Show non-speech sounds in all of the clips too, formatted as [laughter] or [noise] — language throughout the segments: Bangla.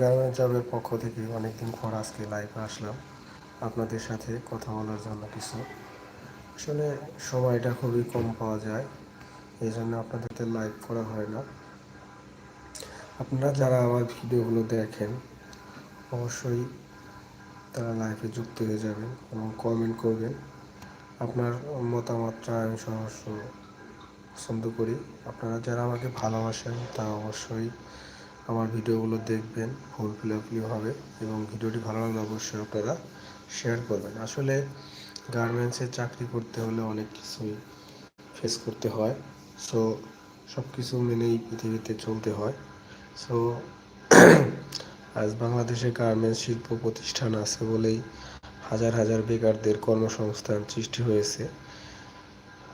গার্মেন্ট জবের পক্ষ থেকে অনেকদিন পর আজকে লাইভে আসলাম। আপনাদের সাথে কথা বলার জন্য কিছু। আসলে সময়টা খুবই কম পাওয়া যায় এই জন্য আপনাদের লাইভ করা হয় না। আপনারা যারা আমার ভিডিওগুলো দেখেন, অবশ্যই তারা লাইভে যুক্ত হয়ে যাবেন এবং কমেন্ট করবেন। আপনার মতামতটা আমি সহস্র পছন্দ করি। আপনারা যারা আমাকে ভালোবাসেন, তা অবশ্যই আমার ভিডিওগুলো দেখবেন ফুলফিলভাবে এবং ভিডিওটি ভালো লাগলে অবশ্যই আপনারা শেয়ার করবেন। আসলে গার্মেন্টসে চাকরি করতে হলে অনেক কিছুই ফেস করতে হয়। সো সব কিছু মেনেই পৃথিবীতে চলতে হয়। সো [coughs] আজ বাংলাদেশে গার্মেন্টস শিল্প প্রতিষ্ঠান আছে বলেই হাজার হাজার বেকারদের কর্মসংস্থান সৃষ্টি হয়েছে।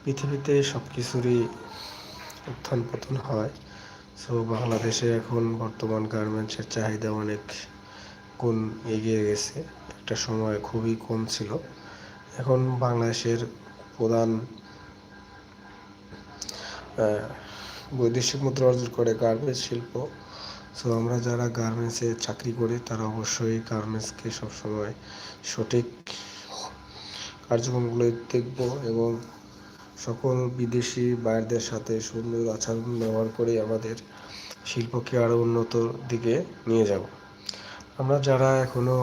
পৃথিবীতে সব কিছুরই উত্থান পতন হয়। সো বাংলাদেশে এখন বর্তমান গার্মেন্টসের চাহিদা অনেক গুণ এগিয়ে গেছে। একটা সময় খুবই কম ছিল। এখন বাংলাদেশের প্রধান বৈদেশিক মুদ্রা অর্জন করে গার্মেন্টস শিল্প। সো আমরা যারা গার্মেন্টসে চাকরি করি, তারা অবশ্যই গার্মেন্টসকে সবসময় সঠিক কার্যক্রমগুলো দেখব এবং সকল বিদেশি বাইরদের সাথে সুন্দর আচরণ ব্যবহার করে আমাদের শিল্পকে আরও উন্নত দিকে নিয়ে যাব। আমরা যারা এখনও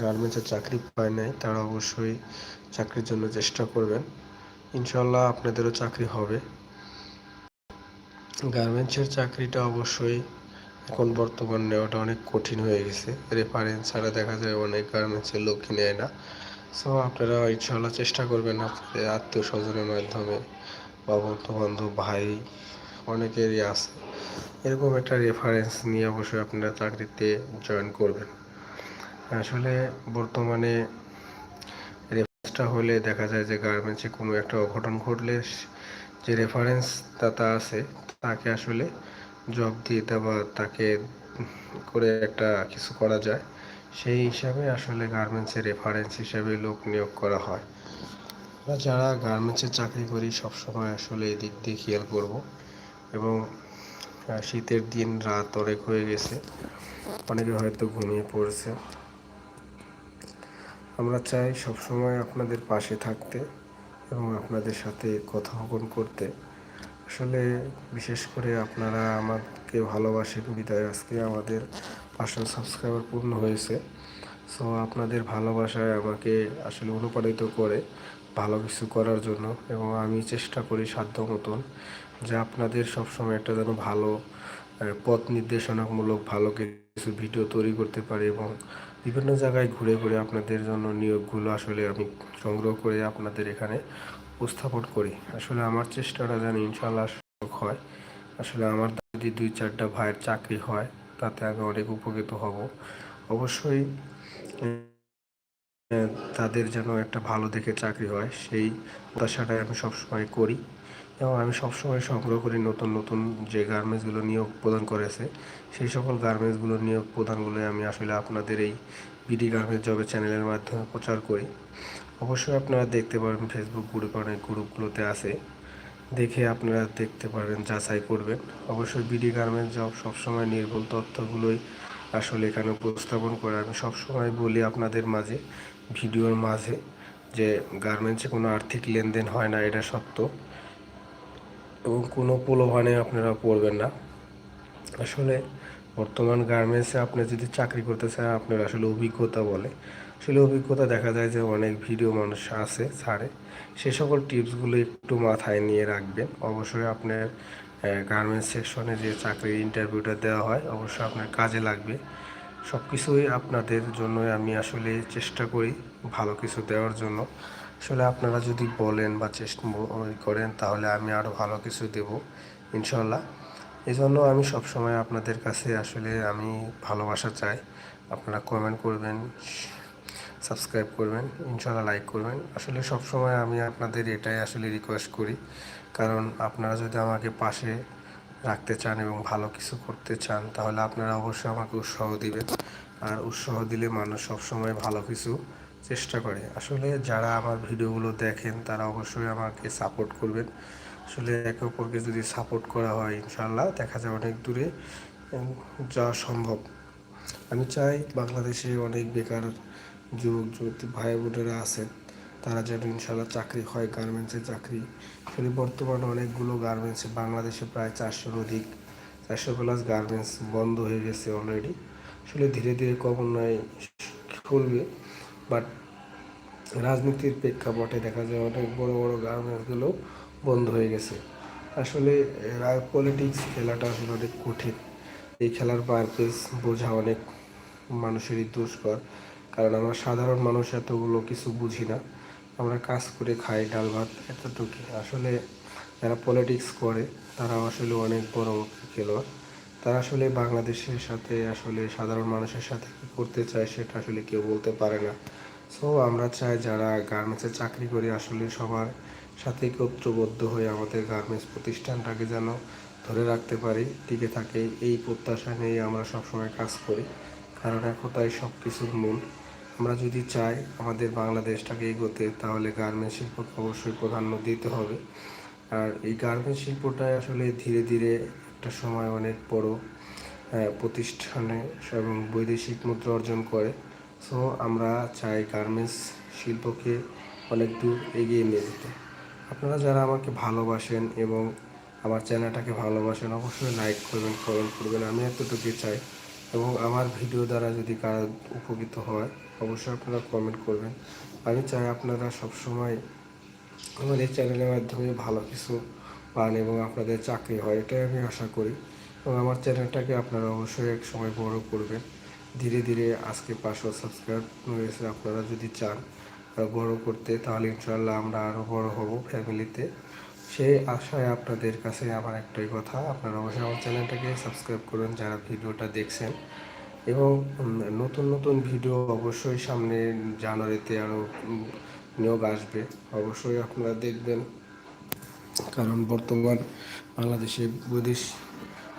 গার্মেন্টসে চাকরি পায় নাই, তারা অবশ্যই চাকরির জন্য চেষ্টা করবেন। ইনশাল্লাহ আপনাদেরও চাকরি হবে। গার্মেন্টসের চাকরিটা অবশ্যই এখন বর্তমান নেওয়াটা অনেক কঠিন হয়ে গেছে। রেফারেন্স ছাড়া দেখা যায় অনেক গার্মেন্টসের লোকই নেয় না। সো আপনারা ইনশাল্লাহ চেষ্টা করবেন আপনাদের আত্মীয় স্বজনের মাধ্যমে বা বন্ধু ভাই, অনেকেরই আছে। এরকম একটা রেফারেন্স নিয়ে অবশ্যই আপনারা চাকরিতে জয়েন করবেন। আসলে বর্তমানে রেফারেন্সটা হলে দেখা যায় যে গার্মেন্টসে কোনো একটা অঘটন ঘটলে যে রেফারেন্স দাতা আছে, তাকে আসলে জব দিয়ে দেওয়া তাকে করে একটা কিছু করা যায়। সেই হিসাবে আসলে গার্মেন্টসের রেফারেন্স হিসাবে লোক নিয়োগ করা হয়। আমরা যারা গার্মেন্টসে চাকরি করি, সবসময় আসলে এই দিক দিয়ে খেয়াল করব। এবং শীতের দিন রাত অনেক হয়ে গেছে। অনেকে হয়তো ঘুমিয়ে পড়ছে। আমরা চাই সবসময় আপনাদের পাশে থাকতে এবং আপনাদের সাথে কথোপকথন করতে। আসলে বিশেষ করে আপনারা আমাকে ভালোবাসেন বিদায় আজকে আমাদের পাঁচশো সাবস্ক্রাইবার পূর্ণ হয়েছে। সো আপনাদের ভালোবাসায় আমাকে আসলে অনুপ্রাণিত করে ভালো কিছু করার জন্য এবং আমি চেষ্টা করি সাধ্য মতন যে আপনাদের সবসময় একটা যেন ভালো পথ নির্দেশনামূলক ভালো কিছু ভিডিও তৈরি করতে পারি এবং বিভিন্ন জায়গায় ঘুরে ঘুরে আপনাদের জন্য নিয়োগগুলো আসলে আমি সংগ্রহ করে আপনাদের এখানে উপস্থাপন করি। আসলে আমার চেষ্টাটা যেন ইনশাল্লাহ হয়। আসলে আমার যদি দুই চারটা ভাইয়ের চাকরি হয় তাতে আমি অনেক উপকৃত হব। অবশ্যই তাদের যেন একটা ভালো দেখে চাকরি হয়, সেই প্রত্যাশাটাই আমি সবসময় করি। এবং আমি সবসময় সংগ্রহ করি নতুন নতুন যে গার্মেন্টসগুলো নিয়োগ প্রদান করেছে, সেই সকল গার্মেন্টসগুলো নিয়োগ প্রদানগুলো আমি আসলে আপনাদের এই বিডি গার্মেন্টস জবের চ্যানেলের মাধ্যমে প্রচার করি। অবশ্যই আপনারা দেখতে পারেন ফেসবুক গ্রুপ অনেক গ্রুপগুলোতে আছে। দেখে আপনারা দেখতে পারবেন, যাচাই করবেন। অবশ্যই বিডি গার্মেন্টস জব সবসময় নির্ভুল তথ্যগুলোই আসলে এখানে উপস্থাপন করে। আমি সবসময় বলি আপনাদের মাঝে, ভিডিওর মাঝে, যে গার্মেন্টসে কোনো আর্থিক লেনদেন হয় না, এটা সত্য। এবং কোনো প্রলোভনে আপনারা পড়বেন না। আসলে বর্তমান গার্মেন্টসে আপনি যদি চাকরি করতে চান, আপনার আসলে অভিজ্ঞতা বলে। আসলে অভিজ্ঞতা দেখা যায় যে অনেক ভিডিও মানুষ আছে, ছাড়ে। সে সকল টিপসগুলো একটু মাথায় নিয়ে রাখবেন। অবশ্যই আপনার গার্মেন্টস সেকশনে যে চাকরির ইন্টারভিউটা দেওয়া হয়, অবশ্যই আপনার কাজে লাগবে। সব কিছুই আপনাদের জন্য আমি আসলে চেষ্টা করি ভালো কিছু দেওয়ার জন্য। আসলে আপনারা যদি বলেন বা চেষ্টা করেন, তাহলে আমি আরও ভালো কিছু দেব, ইনশাল্লাহ। এই জন্য আমি সবসময় আপনাদের কাছে আসলে আমি ভালোবাসা চাই। আপনারা কমেন্ট করবেন সাবস্ক্রাইব করবেন, ইনশাল্লাহ লাইক করবেন। আসলে সব সময় আমি আপনাদের এটাই আসলে রিকোয়েস্ট করি। কারণ আপনারা যদি আমাকে পাশে রাখতে চান এবং ভালো কিছু করতে চান, তাহলে আপনারা অবশ্যই আমাকে উৎসাহ দিবেন। আর উৎসাহ দিলে মানুষ সবসময় ভালো কিছু চেষ্টা করে। আসলে যারা আমার ভিডিওগুলো দেখেন, তারা অবশ্যই আমাকে সাপোর্ট করবেন। আসলে একে অপরকে যদি সাপোর্ট করা হয়, ইনশাল্লাহ দেখা যায় অনেক দূরে যাওয়া সম্ভব। আমি চাই বাংলাদেশে অনেক বেকার যুবক যুবতী, ভাই বোনেরা আছেন, তারা যেন ইনশাল্লাহ চাকরি হয় গার্মেন্টসে চাকরি। আসলে বর্তমানে অনেকগুলো গার্মেন্টসে বাংলাদেশে প্রায় চারশোর অধিক, চারশো প্লাস গার্মেন্টস বন্ধ হয়ে গেছে অলরেডি আসলে ধীরে ধীরে ক্রমান্বয়ে খুলবে বাট রাজনীতির প্রেক্ষাপটে দেখা যায় অনেক বড় বড় গার্মেন্টসগুলো বন্ধ হয়ে গেছে। আসলে পলিটিক্স খেলাটা আসলে অনেক কঠিন। এই খেলার পারপেস বোঝা অনেক মানুষেরই দুষ্কর। কারণ আমরা সাধারণ মানুষ, এতগুলো কিছু বুঝি না। আমরা কাজ করে খাই, ডাল ভাত এতটুকু আসলে যারা পলিটিক্স করে তারা আসলে অনেক বড় খেলোয়াড়। তারা আসলে বাংলাদেশের সাথে, আসলে সাধারণ মানুষের সাথে কী করতে চায়, সেটা আসলে কেউ বলতে পারে না। সো আমরা চাই যারা গার্মেন্টসে চাকরি করি, আসলে সবার সাথে ঐক্যবদ্ধ হয়ে আমাদের গার্মেন্টস প্রতিষ্ঠানটাকে যেন ধরে রাখতে পারি, টিকে থাকে। এই প্রত্যাশা নিয়ে আমরা সবসময় কাজ করি। কারণ একতাই সব কিছুর মূল। আমরা যদি চাই আমাদের বাংলাদেশটাকে এগোতে, তাহলে গার্মেন্টস শিল্পকে অবশ্যই প্রাধান্য দিতে হবে। আর এই গার্মেন্টস শিল্পটাই আসলে ধীরে ধীরে একটা সময় অনেক বড় প্রতিষ্ঠানে এবং বৈদেশিক মুদ্রা অর্জন করে। সো আমরা চাই গার্মেন্টস শিল্পকে অনেক দূর এগিয়ে নিয়ে যেতে। আপনারা যারা আমাকে ভালোবাসেন এবং আমার চ্যানেলটাকে ভালোবাসেন, অবশ্যই লাইক করবেন কমেন্ট করবেন। আমি এতটুকু চাই। এবং আমার ভিডিও দ্বারা যদি কারও উপকৃত হয়, অবশ্যই আপনারা কমেন্ট করবেন। আমি চাই আপনারা সবসময় আমার এই চ্যানেলের মাধ্যমে ভালো কিছু পান এবং আপনাদের চাকরি হয়, এটাই আমি আশা করি। এবং আমার চ্যানেলটাকে আপনারা অবশ্যই এক সময় বড় করবেন। ধীরে ধীরে আজকে পাঁচশো সাবস্ক্রাইব হয়েছে আপনারা যদি চান বড় করতে, তাহলে ইনশাল্লাহ আমরা আরও বড় হব ফ্যামিলিতে সেই আশায় আপনাদের কাছে আমার একটাই কথা। আপনারা অবশ্যই আমার চ্যানেলটাকে সাবস্ক্রাইব করুন যারা ভিডিওটা দেখছেন। এবং নতুন নতুন ভিডিও অবশ্যই সামনে জানুয়ারিতে আরও নিয়োগ আসবে। অবশ্যই আপনারা দেখবেন। কারণ বর্তমান বাংলাদেশে বৈদেশ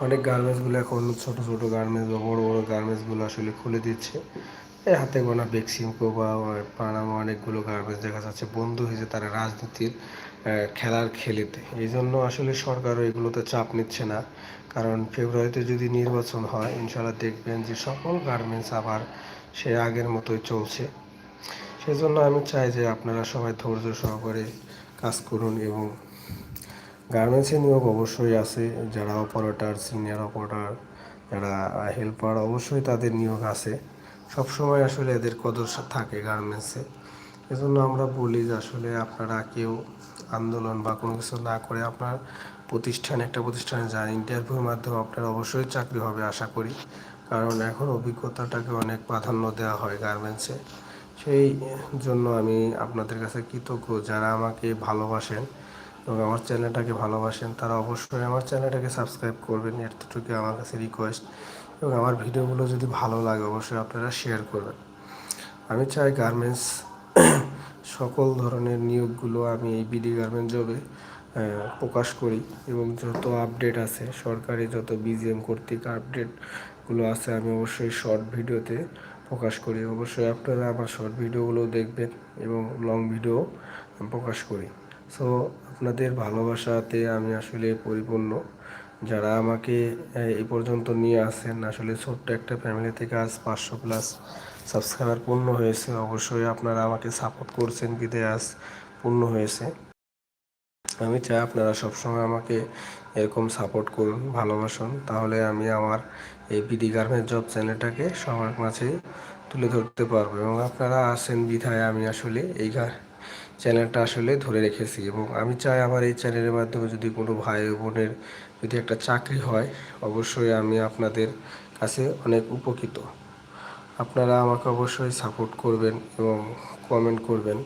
অনেক গার্মেন্টসগুলো এখন ছোট ছোট গার্মেন্টস বা বড় বড় গার্মেন্টসগুলো আসলে খুলে দিচ্ছে। এই হাতে গোনা বেক্সিমকো বা পানামা অনেকগুলো গার্মেন্টস দেখা যাচ্ছে বন্ধ হয়েছে তারা রাজনীতির। খেলার খেলিতে। এই জন্য আসলে সরকারও এগুলোতে চাপ নিচ্ছে না। কারণ ফেব্রুয়ারিতে যদি নির্বাচন হয় ইনশাল্লাহ দেখবেন যে সকল গার্মেন্টস আবার সে আগের মতোই চলছে। সেজন্য আমি চাই যে আপনারা সবাই ধৈর্য সহকারে কাজ করুন এবং গার্মেন্টসে নিয়োগ অবশ্যই আছে। যারা অপারেটার সিনিয়র অপারেটার যারা হেল্পার অবশ্যই তাদের নিয়োগ আছে। সবসময় আসলে এদের কদর থাকে গার্মেন্টসে এজন্য আমরা বলি যে আসলে আপনারা কেউ আন্দোলন বা কোনো কিছু না করে আপনার প্রতিষ্ঠান একটা প্রতিষ্ঠানে যান ইন্টারভিউর মাধ্যমে আপনার অবশ্যই চাকরি হবে আশা করি। কারণ এখন অভিজ্ঞতাটাকে অনেক প্রাধান্য দেওয়া হয় গার্মেন্টসে। সেই জন্য আমি আপনাদের কাছে কৃতজ্ঞ যারা আমাকে ভালোবাসেন এবং আমার চ্যানেলটাকে ভালোবাসেন, তারা অবশ্যই আমার চ্যানেলটাকে সাবস্ক্রাইব করবেন। এতটুকু আমার কাছে রিকোয়েস্ট এবং আমার ভিডিওগুলো যদি ভালো লাগে, অবশ্যই আপনারা শেয়ার করবেন। আমি চাই গার্মেন্টস সকল ধরনের নিয়োগগুলো আমি এই বিডি গার্মেন্ট জবে প্রকাশ করি এবং যত আপডেট আছে, সরকারি যত বিজিএম কর্তৃক আপডেটগুলো আছে, আমি অবশ্যই শর্ট ভিডিওতে প্রকাশ করি। অবশ্যই আপনারা আমার শর্ট ভিডিওগুলো দেখবেন এবং লং ভিডিও প্রকাশ করি। সো আপনাদের ভালোবাসাতে আমি আসলে পরিপূর্ণ। যারা আমাকে এই পর্যন্ত নিয়ে আসেন, আসলে ছোট্ট একটা ফ্যামিলি থেকে আজ পাঁচশো প্লাস সাবস্ক্রাইবার পূর্ণ হয়েছে, অবশ্যই আপনারা আমাকে সাপোর্ট করছেন বিদে পূর্ণ হয়েছে। আমি চাই আপনারা সবসময় আমাকে এরকম সাপোর্ট করুন, ভালোবাসুন। তাহলে আমি আমার এই বিডি গার্মেন্ট জব চ্যানেলটাকে সবার মাঝে তুলে ধরতে পারব এবং আপনারা আসেন বিধায় আমি আসলে এই চ্যানেলটা আসলে ধরে রেখেছি এবং আমি চাই আমার এই চ্যানেলের মাধ্যমে যদি কোনো ভাই বোনের যদি একটা চাকরি হয়, অবশ্যই আমি আপনাদের কাছে অনেক উপকৃত। আপনারা আমাকে অবশ্যই সাপোর্ট করবেন এবং কমেন্ট করবেন,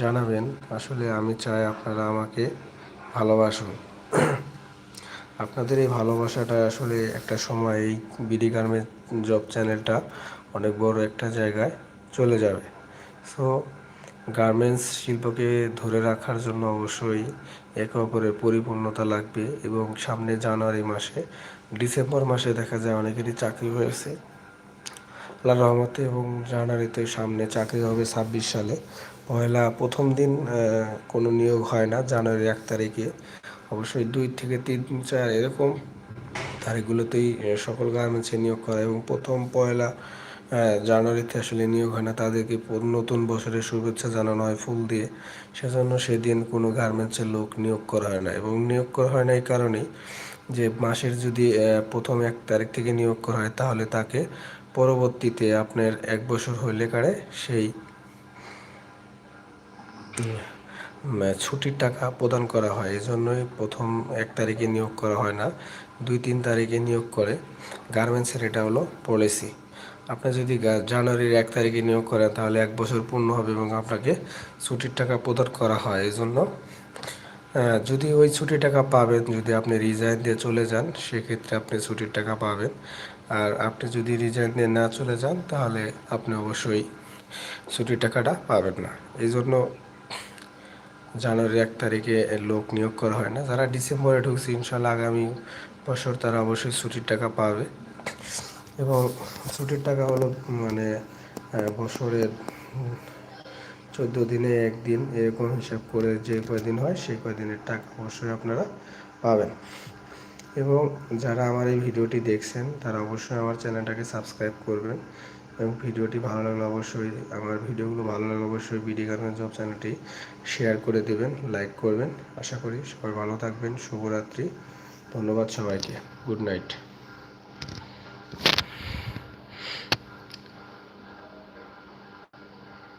জানাবেন। আসলে আমি চাই আপনারা আমাকে ভালোবাসুন। আপনাদের এই ভালোবাসাটা আসলে একটা সময় এই বিডি গার্মেন্ট জব চ্যানেলটা অনেক বড় একটা জায়গায় চলে যাবে। সো গার্মেন্টস শিল্পকে ধরে রাখার জন্য অবশ্যই একে অপরের পরিপূর্ণতা লাগবে এবং সামনে জানুয়ারি মাসে ডিসেম্বর মাসে দেখা যায় অনেকেরই চাকরি হয়েছে। আল্লাহ রহমতে এবং জানুয়ারিতে সামনে চাকরি হবে ছাব্বিশ সালে। পয়লা প্রথম দিন কোনো নিয়োগ হয় না জানুয়ারি এক তারিখে। অবশ্যই দুই থেকে তিন, চার এরকম তারিখগুলোতেই সকল গার্মেন্টসে নিয়োগ করা এবং প্রথম পয়লা জানুয়ারিতে আসলে নিয়োগ হয় না। তাদেরকে নতুন বছরের শুভেচ্ছা জানানো হয় ফুল দিয়ে। সেজন্য সেদিন কোনো গার্মেন্টসের লোক নিয়োগ করা হয় না এবং নিয়োগ করা হয় না এই কারণেই যে মাসের যদি প্রথম এক তারিখ থেকে নিয়োগ করা হয় তাহলে তাকে পরবর্তীতে আপনার এক বছর হইলে কারে সেই ছুটির টাকা প্রদান করা হয়। এই জন্যই প্রথম এক তারিখে নিয়োগ করা হয় না, দুই তিন তারিখে নিয়োগ করে। গার্মেন্টসের এটা হলো পলিসি। আপনি যদি জানুয়ারির এক তারিখে নিয়োগ করেন, তাহলে এক বছর পূর্ণ হবে এবং আপনাকে ছুটির টাকা প্রদান করা হয়। এই জন্য যদি ওই ছুটির টাকা পাবেন, যদি আপনি রিজাইন দিয়ে চলে যান, সেক্ষেত্রে আপনি ছুটির টাকা পাবেন। আর আপনি যদি রিজাইন দিয়ে না চলে যান, তাহলে আপনি অবশ্যই ছুটির টাকাটা পাবেন না। এই জন্য জানুয়ারির এক তারিখে লোক নিয়োগ করা হয় না। যারা ডিসেম্বরে ঢুকছে, ইনশাল্লাহ আগামী বছর তারা অবশ্যই ছুটির টাকা পাবে। এবং ছুটির টাকা হলো মানে বছরের চোদ্দ দিনে একদিন, এরকম হিসাব করে যে কয়দিন হয়, সেই কয়দিনের টাকা অবশ্যই আপনারা পাবেন। এবং যারা আমার এই ভিডিওটি দেখছেন, তারা অবশ্যই আমার চ্যানেলটাকে সাবস্ক্রাইব করবেন এবং ভিডিওটি ভালো লাগলে অবশ্যই, আমার ভিডিওগুলো ভালো লাগলে অবশ্যই বিডি গার্মেন্টস জব চ্যানেলটি শেয়ার করে দেবেন লাইক করবেন। আশা করি সবাই ভালো থাকবেন, শুভরাত্রি। ধন্যবাদ সবাইকে। Good night